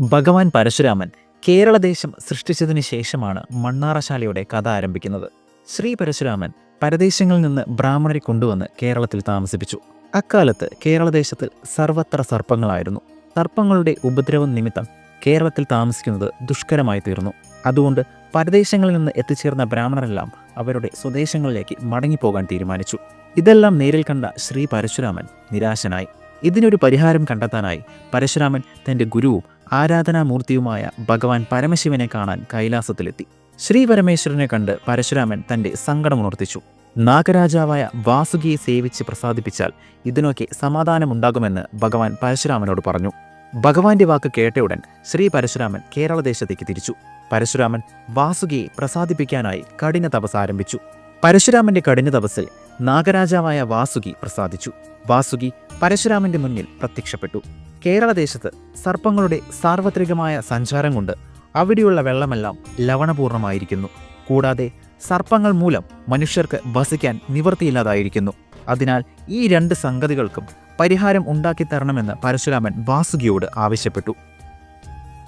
ഭഗവാൻ പരശുരാമൻ കേരളദേശം സൃഷ്ടിച്ചതിനു ശേഷമാണ് മണ്ണാറശാലയുടെ കഥ ആരംഭിക്കുന്നത്. ശ്രീ പരശുരാമൻ പരദേശങ്ങളിൽ നിന്ന് ബ്രാഹ്മണരെ കൊണ്ടുവന്ന് കേരളത്തിൽ താമസിപ്പിച്ചു. അക്കാലത്ത് കേരളദേശത്തിൽ സർവത്ര സർപ്പങ്ങളായിരുന്നു. സർപ്പങ്ങളുടെ ഉപദ്രവം നിമിത്തം കേരളത്തിൽ താമസിക്കുന്നത് ദുഷ്കരമായി തീർന്നു. അതുകൊണ്ട് പരദേശങ്ങളിൽ നിന്ന് എത്തിച്ചേർന്ന ബ്രാഹ്മണരെല്ലാം അവരുടെ സ്വദേശങ്ങളിലേക്ക് മടങ്ങിപ്പോകാൻ തീരുമാനിച്ചു. ഇതെല്ലാം നേരിൽ കണ്ട ശ്രീ പരശുരാമൻ നിരാശനായി. ഇതിനൊരു പരിഹാരം കണ്ടെത്താനായി പരശുരാമൻ തന്റെ ഗുരുവും ആരാധനാമൂർത്തിയുമായ ഭഗവാൻ പരമശിവനെ കാണാൻ കൈലാസത്തിലെത്തി. ശ്രീ പരമേശ്വരനെ കണ്ട് പരശുരാമൻ തന്റെ സങ്കടമുണർത്തിച്ചു. നാഗരാജാവായ വാസുകിയെ സേവിച്ച് പ്രസാദിപ്പിച്ചാൽ ഇതിനൊക്കെ സമാധാനമുണ്ടാകുമെന്ന് ഭഗവാൻ പരശുരാമനോട് പറഞ്ഞു. ഭഗവാന്റെ വാക്ക് കേട്ട ഉടൻ ശ്രീ പരശുരാമൻ കേരളദേശത്തേക്ക് തിരിച്ചു. പരശുരാമൻ വാസുകിയെ പ്രസാദിപ്പിക്കാനായി കഠിന തപസ് ആരംഭിച്ചു. പരശുരാമന്റെ കഠിന തപസ്സിൽ നാഗരാജാവായ വാസുകി പ്രസാദിച്ചു. വാസുകി പരശുരാമന്റെ മുന്നിൽ പ്രത്യക്ഷപ്പെട്ടു. കേരളദേശത്ത് സർപ്പങ്ങളുടെ സാർവത്രികമായ സഞ്ചാരം കൊണ്ട് അവിടെയുള്ള വെള്ളമെല്ലാം ലവണപൂർണമായിരിക്കുന്നു. കൂടാതെ സർപ്പങ്ങൾ മൂലം മനുഷ്യർക്ക് വസിക്കാൻ നിവൃത്തിയില്ലാതായിരിക്കുന്നു. അതിനാൽ ഈ രണ്ട് സംഗതികൾക്കും പരിഹാരം ഉണ്ടാക്കിത്തരണമെന്ന് പരശുരാമൻ വാസുകിയോട് ആവശ്യപ്പെട്ടു.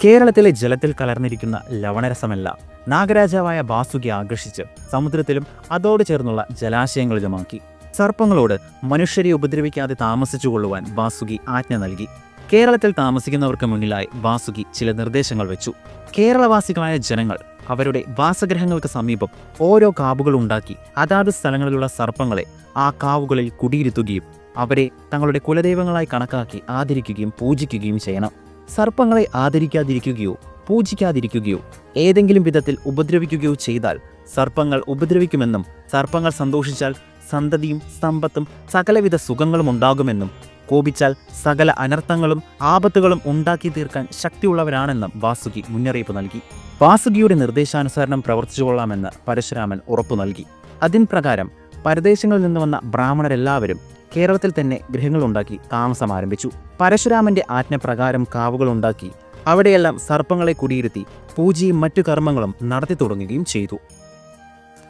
കേരളത്തിലെ ജലത്തിൽ കലർന്നിരിക്കുന്ന ലവണരസമല്ല നാഗരാജാവായ വാസുകി ആകർഷിച്ച് സമുദ്രത്തിലും അതോട് ചേർന്നുള്ള ജലാശയങ്ങളിലുമാക്കി. സർപ്പങ്ങളോട് മനുഷ്യരെ ഉപദ്രവിക്കാതെ താമസിച്ചുകൊള്ളുവാൻ വാസുകി ആജ്ഞ നൽകി. കേരളത്തിൽ താമസിക്കുന്നവർക്ക് മുന്നിലായി വാസുകി ചില നിർദ്ദേശങ്ങൾ വെച്ചു. കേരളവാസികളായ ജനങ്ങൾ അവരുടെ വാസഗ്രഹങ്ങൾക്ക് സമീപം ഓരോ കാവുകൾ ഉണ്ടാക്കി അതാത് സ്ഥലങ്ങളിലുള്ള സർപ്പങ്ങളെ ആ കാവുകളിൽ കുടിയിരുത്തുകയും അവരെ തങ്ങളുടെ കുലദൈവങ്ങളായി കണക്കാക്കി ആദരിക്കുകയും പൂജിക്കുകയും ചെയ്യണം. സർപ്പങ്ങളെ ആദരിക്കാതിരിക്കുകയോ പൂജിക്കാതിരിക്കുകയോ ഏതെങ്കിലും വിധത്തിൽ ഉപദ്രവിക്കുകയോ ചെയ്താൽ സർപ്പങ്ങൾ ഉപദ്രവിക്കുമെന്നും സർപ്പങ്ങൾ സന്തോഷിച്ചാൽ സന്തതിയും സമ്പത്തും സകലവിധ സുഖങ്ങളും ഉണ്ടാകുമെന്നും കോപിച്ചാൽ സകല അനർത്ഥങ്ങളും ആപത്തുകളും ഉണ്ടാക്കി തീർക്കാൻ ശക്തിയുള്ളവരാണെന്നും വാസുകി മുന്നറിയിപ്പ് നൽകി. വാസുകിയുടെ നിർദ്ദേശാനുസരണം പ്രവർത്തിച്ചുകൊള്ളാമെന്ന് പരശുരാമൻ ഉറപ്പു നൽകി. അതിൻ പ്രകാരം പരദേശങ്ങളിൽ നിന്ന് വന്ന ബ്രാഹ്മണരെല്ലാവരും കേരളത്തിൽ തന്നെ ഗൃഹങ്ങളുണ്ടാക്കി താമസം ആരംഭിച്ചു. പരശുരാമന്റെ ആജ്ഞപ്രകാരം കാവുകളുണ്ടാക്കി അവിടെയെല്ലാം സർപ്പങ്ങളെ കുടിയിരുത്തി പൂജയും മറ്റു കർമ്മങ്ങളും നടത്തി തുടങ്ങുകയും ചെയ്തു.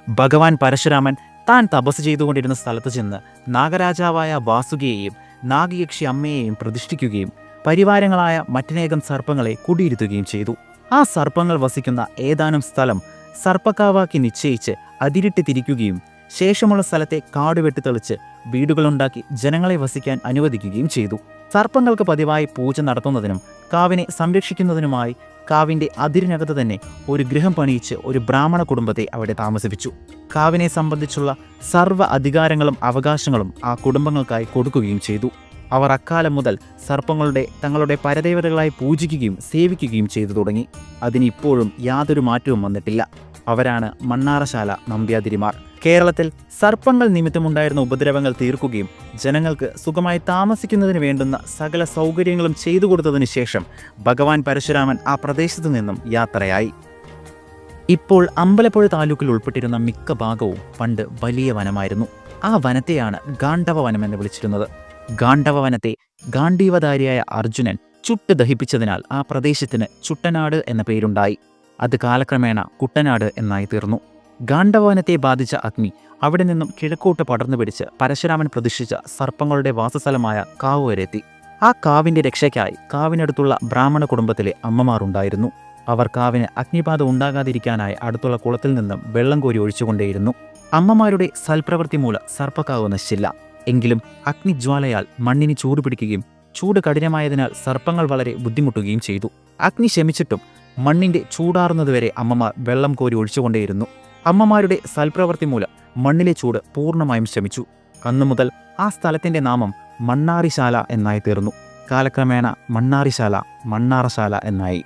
ഭഗവാൻ പരശുരാമൻ താൻ തപസ് ചെയ്തുകൊണ്ടിരുന്ന സ്ഥലത്ത് ചെന്ന് നാഗരാജാവായ വാസുകിയെയും നാഗയക്ഷി അമ്മയെയും പ്രതിഷ്ഠിക്കുകയും പരിവാരങ്ങളായ മറ്റനേകം സർപ്പങ്ങളെ കുടിയിരുത്തുകയും ചെയ്തു. ആ സർപ്പങ്ങൾ വസിക്കുന്ന ഏതാനും സ്ഥലം സർപ്പക്കാവാക്കി നിശ്ചയിച്ച് അതിരിട്ട് തിരിക്കുകയും ശേഷമുള്ള സ്ഥലത്തെ കാട് വെട്ടിത്തെളിച്ച് വീടുകളുണ്ടാക്കി ജനങ്ങളെ വസിക്കാൻ അനുവദിക്കുകയും ചെയ്തു. സർപ്പങ്ങൾക്ക് പതിവായി പൂജ നടത്തുന്നതിനും കാവിനെ സംരക്ഷിക്കുന്നതിനുമായി കാവിന്റെ അതിരിനകത്ത് തന്നെ ഒരു ഗൃഹം പണിയിച്ച് ഒരു ബ്രാഹ്മണ കുടുംബത്തെ അവിടെ താമസിപ്പിച്ചു. കാവിനെ സംബന്ധിച്ചുള്ള സർവ അധികാരങ്ങളും അവകാശങ്ങളും ആ കുടുംബങ്ങൾക്കായി കൊടുക്കുകയും ചെയ്തു. അവർ അക്കാലം മുതൽ സർപ്പങ്ങളുടെ തങ്ങളുടെ പരദേവതകളായി പൂജിക്കുകയും സേവിക്കുകയും ചെയ്തു തുടങ്ങി. അതിനിപ്പോഴും യാതൊരു മാറ്റവും വന്നിട്ടില്ല. അവരാണ് മണ്ണാറശാല നമ്പ്യാതിരിമാർ. കേരളത്തിൽ സർപ്പങ്ങൾ നിമിത്തമുണ്ടായിരുന്ന ഉപദ്രവങ്ങൾ തീർക്കുകയും ജനങ്ങൾക്ക് സുഖമായി താമസിക്കുന്നതിന് വേണ്ടുന്ന സകല സൗകര്യങ്ങളും ചെയ്തു കൊടുത്തതിനു ശേഷം ഭഗവാൻ പരശുരാമൻ ആ പ്രദേശത്തു നിന്നും യാത്രയായി. ഇപ്പോൾ അമ്പലപ്പുഴ താലൂക്കിൽ ഉൾപ്പെട്ടിരുന്ന മിക്ക ഭാഗവും പണ്ട് വലിയ വനമായിരുന്നു. ആ വനത്തെയാണ് ഗാണ്ഡവ വനം എന്ന് വിളിച്ചിരുന്നത്. ഗാണ്ഡവ വനത്തെ ഗാണ്ഡീവധാരിയായ അർജുനൻ ചുട്ട് ദഹിപ്പിച്ചതിനാൽ ആ പ്രദേശത്തിന് ചുട്ടനാട് എന്ന പേരുണ്ടായി. അത് കാലക്രമേണ കുട്ടനാട് എന്നായി തീർന്നു. ഗാണ്ഡവനത്തെ ബാധിച്ച അഗ്നി അവിടെ നിന്നും കിഴക്കോട്ട് പടർന്നു പിടിച്ച് പരശുരാമൻ പ്രതിഷ്ഠിച്ച സർപ്പങ്ങളുടെ വാസസ്ഥലമായ കാവ് വരെ എത്തി. ആ കാവിന്റെ രക്ഷയ്ക്കായി കാവിനടുത്തുള്ള ബ്രാഹ്മണ കുടുംബത്തിലെ അമ്മമാരുണ്ടായിരുന്നു. അവർ കാവിന് അഗ്നിബാധ ഉണ്ടാകാതിരിക്കാനായി അടുത്തുള്ള കുളത്തിൽ നിന്നും വെള്ളം കോരി ഒഴിച്ചുകൊണ്ടേയിരുന്നു. അമ്മമാരുടെ സൽപ്രവൃത്തി മൂലം സർപ്പക്കാവ് നശിച്ചില്ല. എങ്കിലും അഗ്നിജ്വാലയാൽ മണ്ണിന് ചൂട് പിടിക്കുകയും ചൂട് കഠിനമായതിനാൽ സർപ്പങ്ങൾ വളരെ ബുദ്ധിമുട്ടുകയും ചെയ്തു. അഗ്നി ശമിച്ചിട്ടും മണ്ണിന്റെ ചൂടാറുന്നതുവരെ അമ്മമാർ വെള്ളം കോരി ഒഴിച്ചുകൊണ്ടേയിരുന്നു. അമ്മമാരുടെ സൽപ്രവൃത്തി മൂലം മണ്ണിലെ ചൂട് പൂർണമായും ശമിച്ചു. അന്നു മുതൽ ആ സ്ഥലത്തിന്റെ നാമം മണ്ണാറിശാല എന്നായി തീർന്നു കാലക്രമേണ മണ്ണാറിശാല മണ്ണാറശാല എന്നായി.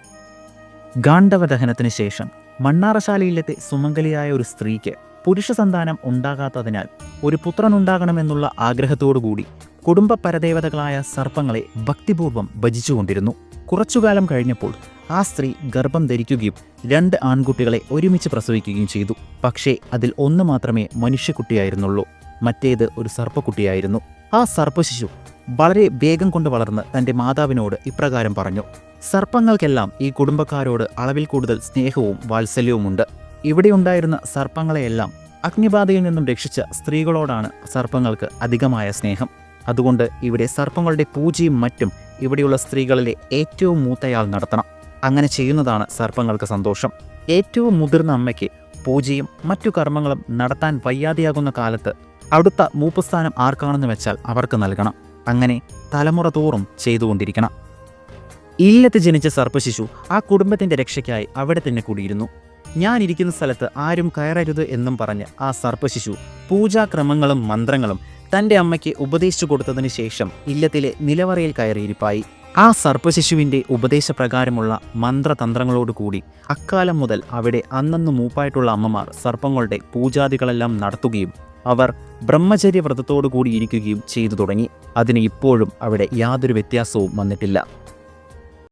ഗാണ്ഡവ ദഹനത്തിന് ശേഷം മണ്ണാറശാലയിലെത്തി സുമംഗലിയായ ഒരു സ്ത്രീക്ക് പുരുഷ സന്താനം ഉണ്ടാകാത്തതിനാൽ ഒരു പുത്രനുണ്ടാകണമെന്നുള്ള ആഗ്രഹത്തോടുകൂടി കുടുംബ പരദേവതകളായ സർപ്പങ്ങളെ ഭക്തിപൂർവം ഭജിച്ചുകൊണ്ടിരുന്നു. കുറച്ചുകാലം കഴിഞ്ഞപ്പോൾ ആ സ്ത്രീ ഗർഭം ധരിക്കുകയും രണ്ട് ആൺകുട്ടികളെ ഒരുമിച്ച് പ്രസവിക്കുകയും ചെയ്തു. പക്ഷേ അതിൽ ഒന്ന് മാത്രമേ മനുഷ്യക്കുട്ടിയായിരുന്നുള്ളൂ മറ്റേത് ഒരു സർപ്പക്കുട്ടിയായിരുന്നു. ആ സർപ്പശിശു വളരെ വേഗം കൊണ്ട് വളർന്ന് തന്റെ മാതാവിനോട് ഇപ്രകാരം പറഞ്ഞു സർപ്പങ്ങൾക്കെല്ലാം ഈ കുടുംബക്കാരോട് അളവിൽ കൂടുതൽ സ്നേഹവും വാത്സല്യവുമുണ്ട്. ഇവിടെയുണ്ടായിരുന്ന സർപ്പങ്ങളെയെല്ലാം അഗ്നിബാധയിൽ നിന്നും രക്ഷിച്ച സ്ത്രീകളോടാണ് സർപ്പങ്ങൾക്ക് അധികമായ സ്നേഹം. അതുകൊണ്ട് ഇവിടെ സർപ്പങ്ങളുടെ പൂജയും മറ്റും ഇവിടെയുള്ള സ്ത്രീകളിലെ ഏറ്റവും മൂത്തയാൾ നടത്തണം. അങ്ങനെ ചെയ്യുന്നതാണ് സർപ്പങ്ങൾക്ക് സന്തോഷം. ഏറ്റവും മുതിർന്ന അമ്മയ്ക്ക് പൂജയും മറ്റു കർമ്മങ്ങളും നടത്താൻ വയ്യാതെയാകുന്ന കാലത്ത് അടുത്ത മൂപ്പസ്ഥാനം ആർക്കാണെന്ന് വെച്ചാൽ അവർക്ക് നൽകണം. അങ്ങനെ തലമുറ തോറും ചെയ്തുകൊണ്ടിരിക്കണം. ഇല്ലത്ത് ജനിച്ച സർപ്പശിശു ആ കുടുംബത്തിന്റെ രക്ഷയ്ക്കായി അവിടെ തന്നെ കൂടിയിരുന്നു. ഞാനിരിക്കുന്ന സ്ഥലത്ത് ആരും കയറരുത് എന്നും പറഞ്ഞ് ആ സർപ്പശിശു പൂജാക്രമങ്ങളും മന്ത്രങ്ങളും തന്റെ അമ്മയ്ക്ക് ഉപദേശിച്ചു കൊടുത്തതിന് ശേഷം ഇല്ലത്തിലെ നിലവറയിൽ കയറിയിരിപ്പായി. ആ സർപ്പശിശുവിന്റെ ഉപദേശപ്രകാരമുള്ള മന്ത്രതന്ത്രങ്ങളോടുകൂടി അക്കാലം മുതൽ അവിടെ അന്നന്ന് മൂപ്പായിട്ടുള്ള അമ്മമാർ സർപ്പങ്ങളുടെ പൂജാദികളെല്ലാം നടത്തുകയും അവർ ബ്രഹ്മചര്യവ്രതത്തോടു കൂടി ഇരിക്കുകയും ചെയ്തു തുടങ്ങി. അതിന് ഇപ്പോഴും അവിടെ യാതൊരു വ്യത്യാസവും വന്നിട്ടില്ല.